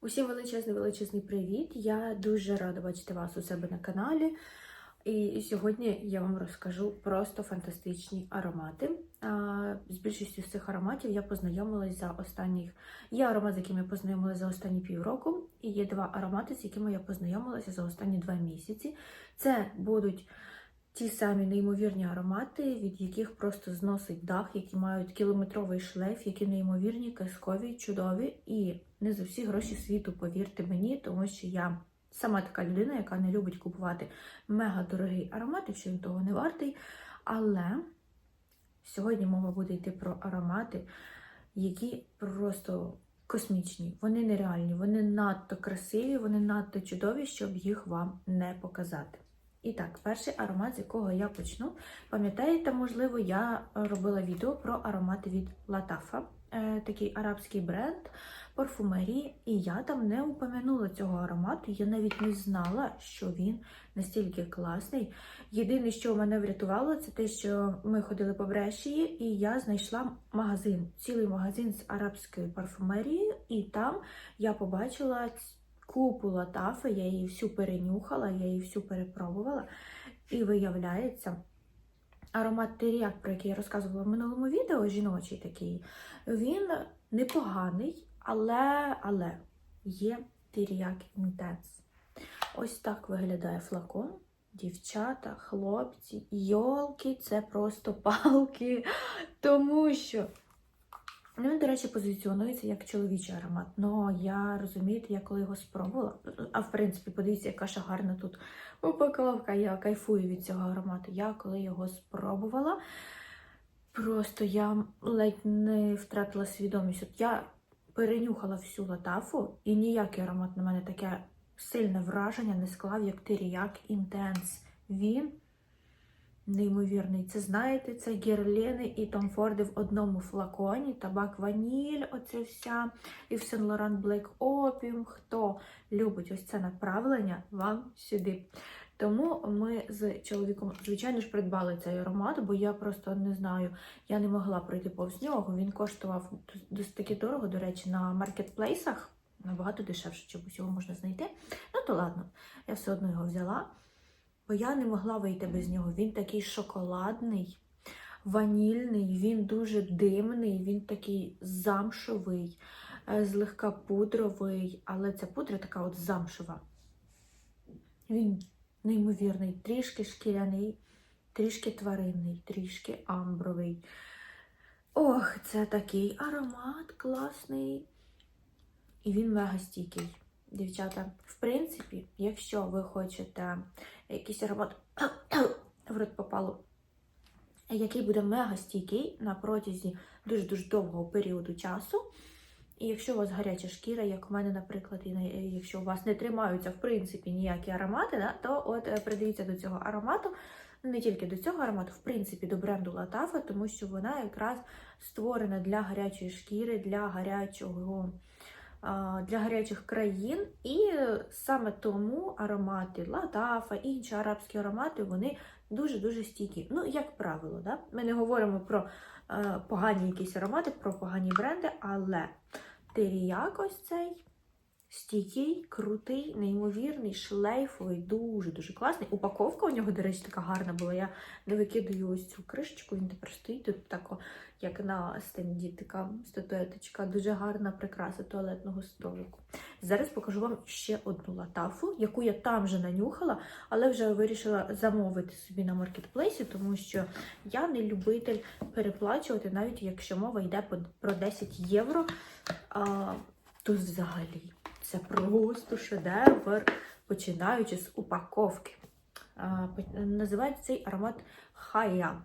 Усім величезний величезний привіт! Я дуже рада бачити вас у себе на каналі. І сьогодні я вам розкажу просто фантастичні аромати. З більшістю з цих ароматів я познайомилась за останніх. Є аромат, з яким я познайомилася за останні півроку, і є два аромати, з якими я познайомилася за останні два місяці. Це будуть ті самі неймовірні аромати, від яких просто зносить дах, які мають кілометровий шлейф, які неймовірні, казкові, чудові і не за всі гроші світу, повірте мені, тому що я сама така людина, яка не любить купувати мега дорогий аромат, якщо він того не вартий. Але сьогодні мова буде йти про аромати, які просто космічні, вони нереальні, вони надто красиві, вони надто чудові, щоб їх вам не показати. І так, перший аромат, з якого я почну. Пам'ятаєте, можливо, я робила відео про аромати від Латафа, е, такий арабський бренд парфумерії, і я там не упомянула цього аромату. Я навіть не знала, що він настільки класний. Єдине, що мене врятувало, це те, що ми ходили по Брешії, і я знайшла магазин, цілий магазин з арабською парфумерією, і там я побачила купу латафи, я її всю перенюхала, я її всю перепробувала. І виявляється, аромат теріак, про який я розказувала в минулому відео, жіночий такий, він непоганий, але але є теріак інтенс. Ось так виглядає флакон. Дівчата, хлопці, йолки, це просто палки. Тому що Він, до речі, позиціонується як чоловічий аромат. Ну, я розумієте, я коли його спробувала. А в принципі, подивіться, яка ще гарна тут упаковка. Я кайфую від цього аромату. Я коли його спробувала, просто я ледь не втратила свідомість. От я перенюхала всю латафу, і ніякий аромат на мене таке сильне враження не склав, як Тиріяк Інтенс. Він неймовірний. Це знаєте, це герлени і Том Форди в одному флаконі, табак ваніль, оце вся, і в Сен Лоран Блек Опіум. Хто любить ось це направлення, вам сюди. Тому ми з чоловіком, звичайно ж, придбали цей аромат, бо я просто не знаю, я не могла пройти повз нього. Він коштував досить таки дорого, до речі, на маркетплейсах. Набагато дешевше, чим усього можна знайти. Ну, то ладно, я все одно його взяла бо я не могла вийти без нього. Він такий шоколадний, ванільний, він дуже димний, він такий замшовий, е, злегка пудровий, але ця пудра така от замшова. Він неймовірний, трішки шкіряний, трішки тваринний, трішки амбровий. Ох, це такий аромат класний. І він мега стійкий. Дівчата, в принципі, якщо ви хочете якийсь аромат в рот попало, який буде мега стійкий на протязі дуже-дуже довгого періоду часу. І якщо у вас гаряча шкіра, як у мене, наприклад, і якщо у вас не тримаються, в принципі, ніякі аромати, да, то от е, придивіться до цього аромату, не тільки до цього аромату, в принципі, до бренду Латафа, тому що вона якраз створена для гарячої шкіри, для гарячого для гарячих країн, і саме тому аромати Ладафа, інші арабські аромати, вони дуже-дуже стійкі. Ну, як правило, да? ми не говоримо про е, погані якісь аромати, про погані бренди, але теріяк ось цей Стійкий, крутий, неймовірний, шлейфовий, дуже-дуже класний. Упаковка у нього, до речі, така гарна була. Я не викидаю ось цю кришечку, він тепер стоїть тут тако, як на стенді, така статуеточка, дуже гарна прикраса туалетного столику. Зараз покажу вам ще одну латафу, яку я там вже нанюхала, але вже вирішила замовити собі на маркетплейсі, тому що я не любитель переплачувати, навіть якщо мова йде про 10 євро. А, то взагалі. Це просто шедевр, починаючи з упаковки. Називається цей аромат хая.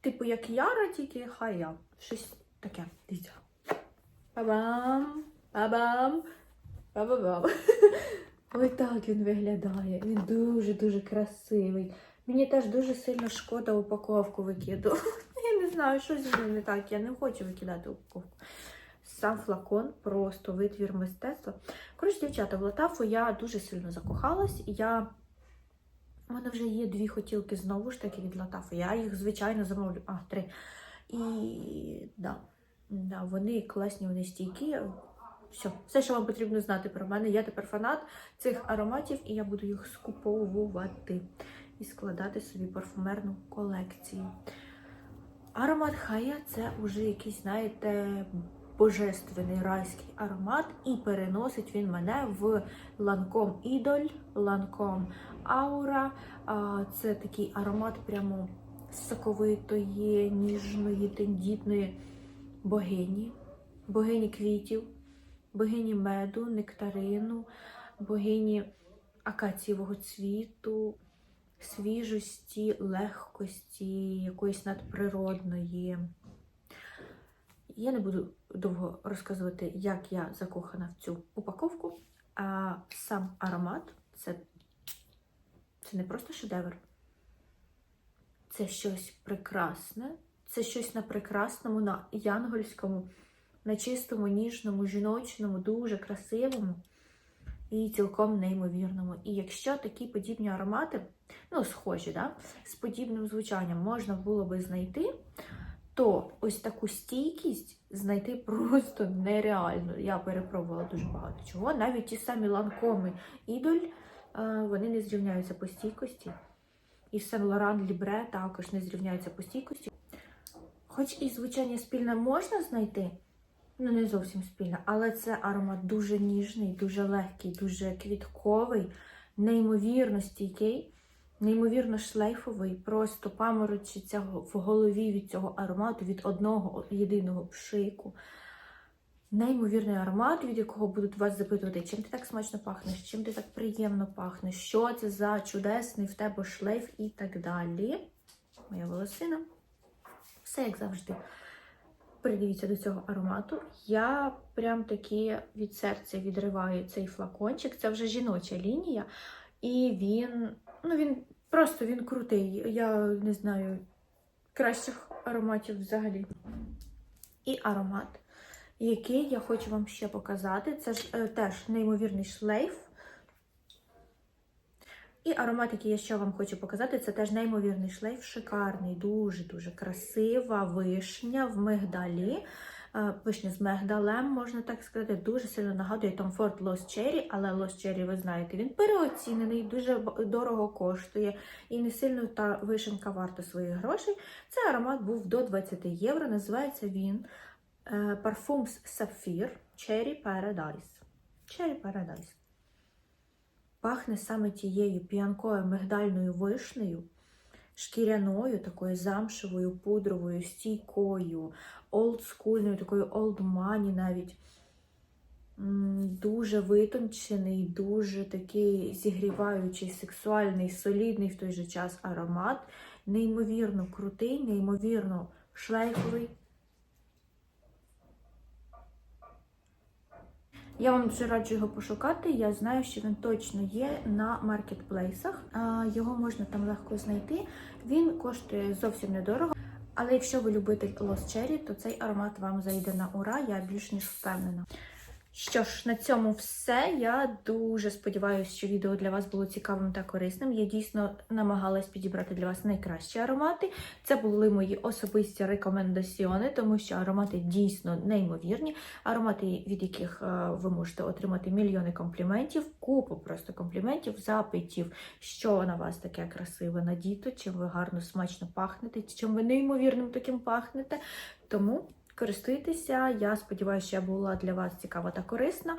Типу, як яра, тільки хая. Щось таке. Дивіться. Па-бам! Па-бам! Па-ба-бам! Ось так він виглядає. Він дуже-дуже красивий. Мені теж дуже сильно шкода упаковку викидувати. Я не знаю, що зі мною не так. Я не хочу викидати упаковку. Сам флакон просто витвір мистецтва. Коротше, дівчата, в Латафу я дуже сильно закохалась. Я... У мене вже є дві хотілки знову ж таки від Латафу. Я їх, звичайно, замовлю. А, три. І да, да, вони класні, вони стійкі. Все, все, що вам потрібно знати про мене. Я тепер фанат цих ароматів, і я буду їх скуповувати і складати собі парфумерну колекцію. Аромат Хая це вже якийсь, знаєте, божественний райський аромат, і переносить він мене в ланком Ідоль, ланком Аура. Це такий аромат прямо соковитої, ніжної, тендітної богині, богині квітів, богині меду, нектарину, богині акацієвого цвіту, свіжості, легкості, якоїсь надприродної. Я не буду довго розказувати, як я закохана в цю упаковку, а сам аромат це, це не просто шедевр. Це щось прекрасне, це щось на прекрасному, на янгольському, на чистому, ніжному, жіночному, дуже красивому і цілком неймовірному. І якщо такі подібні аромати, ну, схожі, да, з подібним звучанням можна було би знайти, то ось таку стійкість знайти просто нереально. Я перепробувала дуже багато чого. Навіть ті самі ланкоми ідоль, е, вони не зрівняються по стійкості. І Сен Лоран Лібре також не зрівняються по стійкості. Хоч і звучання спільне можна знайти, ну не зовсім спільне, але це аромат дуже ніжний, дуже легкий, дуже квітковий, неймовірно стійкий, неймовірно шлейфовий, просто паморочиться в голові від цього аромату, від одного єдиного пшику. Неймовірний аромат, від якого будуть вас запитувати, чим ти так смачно пахнеш, чим ти так приємно пахнеш, що це за чудесний в тебе шлейф і так далі. Моя волосина. Все як завжди. Придивіться до цього аромату. Я прям таки від серця відриваю цей флакончик. Це вже жіноча лінія. І він, ну він просто він крутий. Я не знаю кращих ароматів взагалі. І аромат який я хочу вам ще показати. Це ж е, теж неймовірний шлейф. І аромат, який я ще вам хочу показати, це теж неймовірний шлейф, шикарний, дуже-дуже красива вишня в мигдалі. Е, Вишня з мигдалем, можна так сказати, дуже сильно нагадує Tom Ford Lost Cherry, але Lost Cherry, ви знаєте, він переоцінений, дуже дорого коштує і не сильно та вишенька варта своїх грошей. Цей аромат був до 20 євро. Називається він Parfums Sapphire Cherry Paradise. Cherry Paradise. Пахне саме тією п'янкою мигдальною вишнею, шкіряною, такою замшевою, пудровою, стійкою, олдскульною, такою money навіть. Дуже витончений, дуже такий зігріваючий, сексуальний, солідний в той же час аромат. Неймовірно крутий, неймовірно шлейфовий. Я вам дуже раджу його пошукати. Я знаю, що він точно є на маркетплейсах. Його можна там легко знайти. Він коштує зовсім недорого. Але якщо ви любите Lost Cherry, то цей аромат вам зайде на ура, я більш ніж впевнена. Що ж, на цьому все. Я дуже сподіваюся, що відео для вас було цікавим та корисним. Я дійсно намагалась підібрати для вас найкращі аромати. Це були мої особисті рекомендаціони, тому що аромати дійсно неймовірні. Аромати, від яких е, ви можете отримати мільйони компліментів, купу просто компліментів, запитів, що на вас таке красиве надіто, чим ви гарно смачно пахнете, чим ви неймовірним таким пахнете. Тому. Користуйтеся, я сподіваюся, що я була для вас цікава та корисна.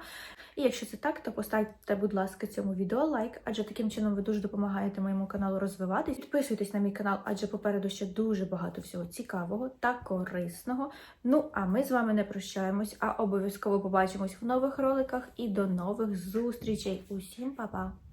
І якщо це так, то поставте, будь ласка, цьому відео лайк, адже таким чином ви дуже допомагаєте моєму каналу розвиватись. Підписуйтесь на мій канал, адже попереду ще дуже багато всього цікавого та корисного. Ну, а ми з вами не прощаємось, а обов'язково побачимось в нових роликах і до нових зустрічей. Усім па-па!